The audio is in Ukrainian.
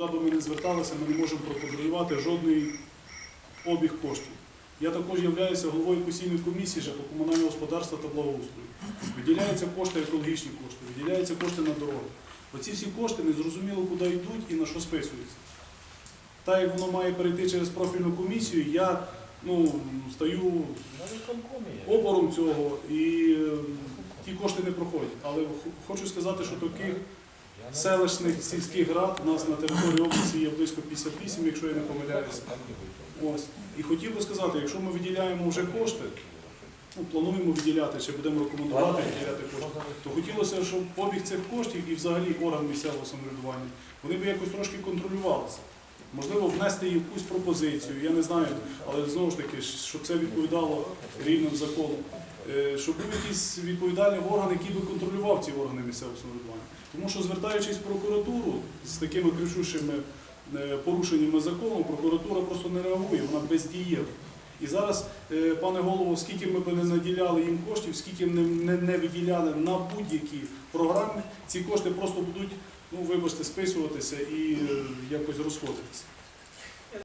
Куди би ми не зверталися, ми не можемо проконтролювати жодний обіг коштів. Я також являюся головою постійної комісії по комунального господарства та благоустрою. Виділяються кошти, екологічні кошти, виділяються кошти на дороги. Оці всі кошти не зрозуміло, куди йдуть і на що списуються. Так як воно має перейти через профільну комісію, я ну, стаю є. опором цього і е, ті кошти не проходять. Але хочу сказати, що таких селищних сільських рад у нас на території області є близько 58, якщо я не помиляюся. Ось. І хотів би сказати, якщо ми виділяємо вже кошти, ну, плануємо виділяти, чи будемо рекомендувати виділяти кошти, то хотілося, щоб побіг цих коштів і взагалі орган місцевого самоврядування, вони б якось трошки контролювалися. Можливо, внести якусь пропозицію, я не знаю, але знову ж таки, щоб це відповідало рівним закону. Е, Щоб був якийсь відповідальний орган, який би контролював ці органи місцевого самоврядування. Тому що, звертаючись в прокуратуру з такими кричущими е, порушеннями закону, прокуратура просто не реагує, вона бездієва. І зараз, е, пане голово, скільки ми б не наділяли їм коштів, скільки не, не, не виділяли на будь-які програми, ці кошти просто будуть, ну вибачте, списуватися і е, якось розходитися.